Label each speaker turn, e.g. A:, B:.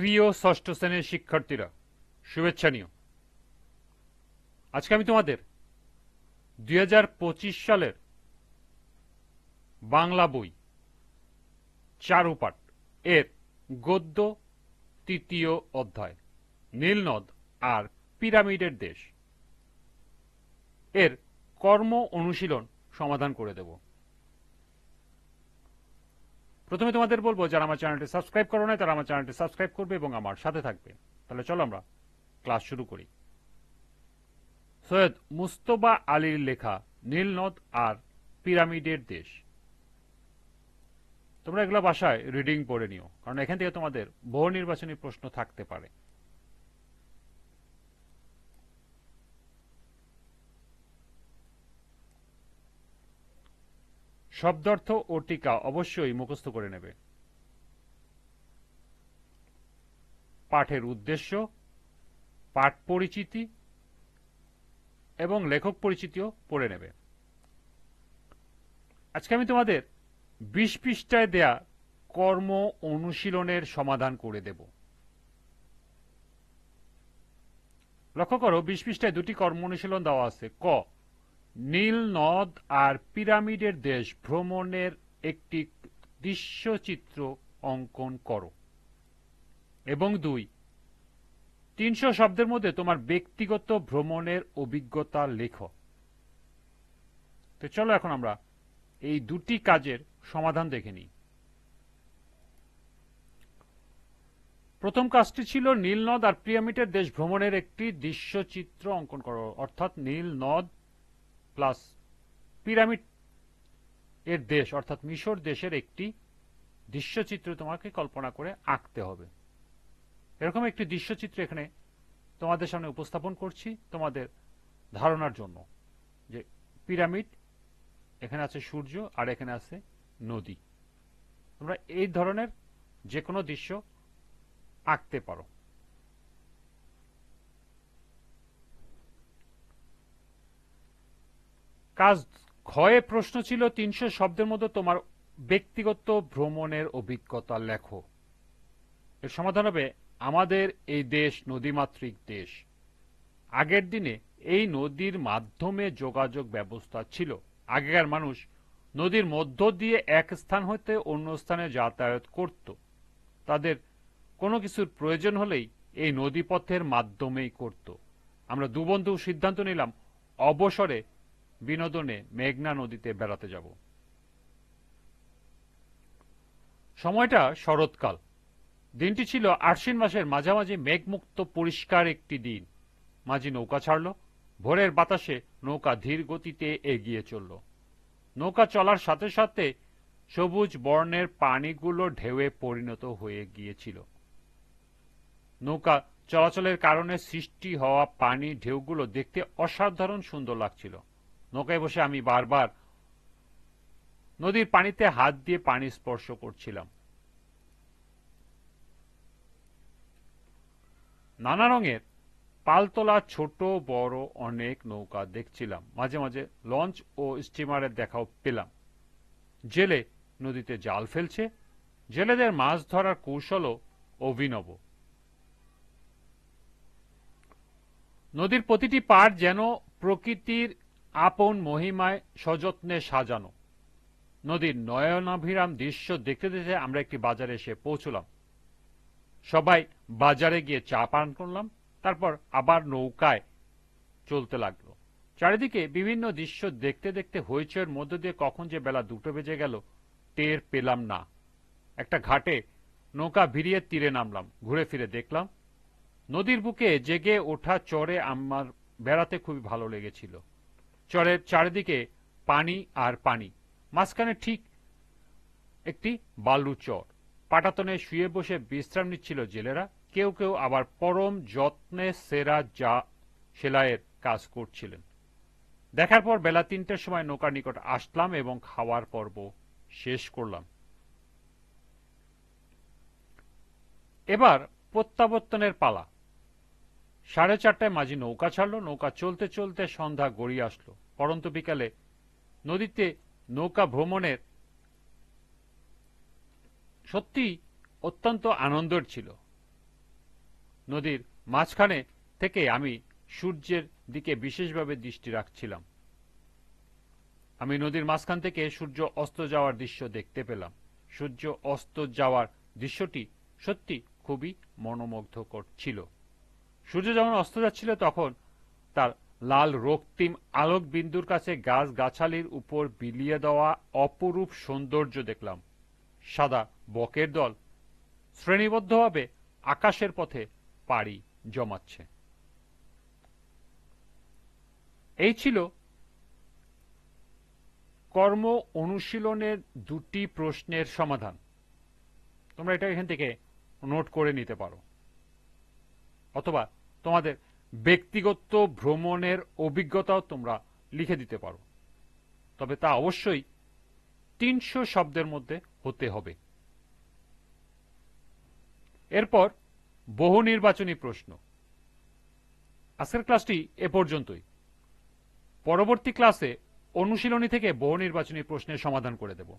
A: প্রিয় ষষ্ঠ শ্রেণির শিক্ষার্থীরা, শুভেচ্ছা নিও। আজকে আমি তোমাদের দুই হাজার পঁচিশ সালের বাংলা বই, চারুপাঠ এর গদ্য তৃতীয় অধ্যায়, নীলনদ আর পিরামিডের দেশ। এর কর্ম অনুশীলন সমাধান করে দেব। প্রথমে তোমাদের বলব, যারা আমার চ্যানেলটি সাবস্ক্রাইব করো না তারা আমার চ্যানেলটি সাবস্ক্রাইব করবে এবং আমার সাথে থাকবে। তাহলে চলো আমরা ক্লাস শুরু করি। সৈয়দ মুস্তবা আলীর লেখা, নীলনদ আর পিরামিডের দেশ। তোমরা এগুলো বাসায় রিডিং পড়ে নিও, কারণ এখান থেকে তোমাদের বহু নির্বাচনী প্রশ্ন থাকতে পারে। শব্দার্থ ও টিকা অবশ্যই মুখস্থ করে নেবে। পাঠের উদ্দেশ্য, পাঠ পরিচিতি এবং লেখক পরিচিতিও পড়ে নেবে। আজকে আমি তোমাদের বিশ পৃষ্ঠায় দেয়া কর্ম অনুশীলনের সমাধান করে দেব। লক্ষ্য করো, বিশ পৃষ্ঠায় দুটি কর্ম অনুশীলন দেওয়া আছে। ক নীল নদ আর পিরামিডের দেশ ভ্রমণের একটি দৃশ্যচিত্র অঙ্কন করো। এবং দুই, তিনশো শব্দের মধ্যে তোমার ব্যক্তিগত ভ্রমণের অভিজ্ঞতা লেখো। তো চলো এখন আমরা এই দুটি কাজের সমাধান দেখে নিই। প্রথম কাজটি ছিল নীল নদ আর পিরামিডের দেশ ভ্রমণের একটি দৃশ্যচিত্র অঙ্কন করো, অর্থাৎ নীল নদ প্লাস পিরামিড এর দেশ, অর্থাৎ মিশর দেশের একটি দৃশ্যচিত্র তোমাকে কল্পনা করে আঁকতে হবে। এরকম একটি দৃশ্যচিত্র এখানে তোমাদের সামনে উপস্থাপন করছি তোমাদের ধারণার জন্য যে পিরামিড, এখানে আছে সূর্য আর এখানে আছে নদী। তোমরা এই ধরনের যে কোনো দৃশ্য আঁকতে পারো। কাজ ক্ষয়ে প্রশ্ন ছিল তিনশো শব্দের মধ্যে তোমার ব্যক্তিগত ভ্রমণের অভিজ্ঞতা লেখো। এর সমাধান হবে আমাদের এই দেশ নদীমাতৃক দেশ। আগের দিনে এই নদীর মাধ্যমে যোগাযোগ ব্যবস্থা ছিল। আগেকার মানুষ নদীর মধ্য দিয়ে এক স্থান হতে অন্য স্থানে যাতায়াত করত। তাদের কোনো কিছুর প্রয়োজন হলেই এই নদীপথের মাধ্যমেই করত। আমরা দু বন্ধু সিদ্ধান্ত নিলাম, অবসরে বিনোদনে মেঘনা নদীতে বেড়াতে যাব। সময়টা শরৎকাল। দিনটি ছিল আশ্বিন মাসের মাঝামাঝি মেঘমুক্ত পরিষ্কার একটি দিন। মাঝি নৌকা ছাড়ল। ভোরের বাতাসে নৌকা ধীর গতিতে এগিয়ে চলল। নৌকা চলার সাথে সাথে সবুজ বর্ণের পানিগুলো ঢেউয়ে পরিণত হয়ে গিয়েছিল। নৌকা চলাচলের কারণে সৃষ্টি হওয়া পানি ঢেউগুলো দেখতে অসাধারণ সুন্দর লাগছিল। নৌকায় বসে আমি বারবার নদীর পানিতে হাত দিয়ে পানি স্পর্শ করছিলাম। নানা রঙের পালতোলা, ছোট, বড় অনেক নৌকা দেখছিলাম। মাঝে মাঝে লঞ্চ ও স্টিমারের দেখাও পেলাম। জেলে নদীতে জাল ফেলছে। জেলেদের মাছ ধরার কৌশলও অভিনব। নদীর প্রতিটি পাড় যেন প্রকৃতির আপন মহিমায় সযত্নে সাজানো। নদীর নয়নাভিরাম দৃশ্য দেখতে দেখতে আমরা একটি বাজারে এসে পৌঁছলাম। সবাই বাজারে গিয়ে চা পান করলাম, তারপর আবার নৌকায় চলতে লাগল। চারিদিকে বিভিন্ন দৃশ্য দেখতে দেখতে হইচয়ের মধ্য দিয়ে কখন যে বেলা দুটো বেজে গেল, টের পেলাম না। একটা ঘাটে নৌকা ভিড়িয়ে তীরে নামলাম, ঘুরে ফিরে দেখলাম, নদীর বুকে জেগে ওঠা চরে আমার বেড়াতে খুবই ভালো লেগেছিল। চরের চারিদিকে পানি আর পানি। মাঝখানে ঠিক একটি বালু চর। পাটাতনে শুয়ে বসে বিশ্রাম নিচ্ছিল জেলেরা। কেউ কেউ আবার পরম যত্নে সেরা যা সেলাইয়ের কাজ করছিলেন। দেখার পর বেলা তিনটের সময় নৌকার নিকট আসলাম এবং খাওয়ার পর্ব শেষ করলাম। এবার প্রত্যাবর্তনের পালা। সাড়ে চারটায় মাঝি নৌকা ছাড়লো, নৌকা চলতে চলতে সন্ধ্যা গড়িয়ে আসলো। পরন্ত বিকালে নদীতে নৌকা ভ্রমণের সত্যি অত্যন্ত আনন্দের ছিল। নদীর মাঝখানে থেকে আমি সূর্যের দিকে বিশেষভাবে দৃষ্টি রাখছিলাম। আমি নদীর মাঝখান থেকে সূর্য অস্ত যাওয়ার দৃশ্য দেখতে পেলাম। সূর্য অস্ত যাওয়ার দৃশ্যটি সত্যি খুবই মনোমুগ্ধকর ছিল। সূর্য যখন অস্ত যাচ্ছিল তখন তার লাল রক্তিম আলোক বিন্দুর কাছে গাছ গাছালির উপর বিলিয়ে দেওয়া অপরূপ সৌন্দর্য দেখলাম। সাদা বকের দল শ্রেণীবদ্ধভাবে আকাশের পথে পাড়ি জমাচ্ছে। এই ছিল কর্ম অনুশীলনের দুটি প্রশ্নের সমাধান। তোমরা এটা এখান থেকে নোট করে নিতে পারো। অথবা তোমাদের ব্যক্তিগত ভ্রমণের অভিজ্ঞতাও তোমরা লিখে দিতে পারো। তবে তা অবশ্যই তিনশো শব্দের মধ্যে হতে হবে। এরপর বহু নির্বাচনী প্রশ্ন। আজকের ক্লাসটি এ পর্যন্তই। পরবর্তী ক্লাসে অনুশীলনী থেকে বহু নির্বাচনী প্রশ্নের সমাধান করে দেব।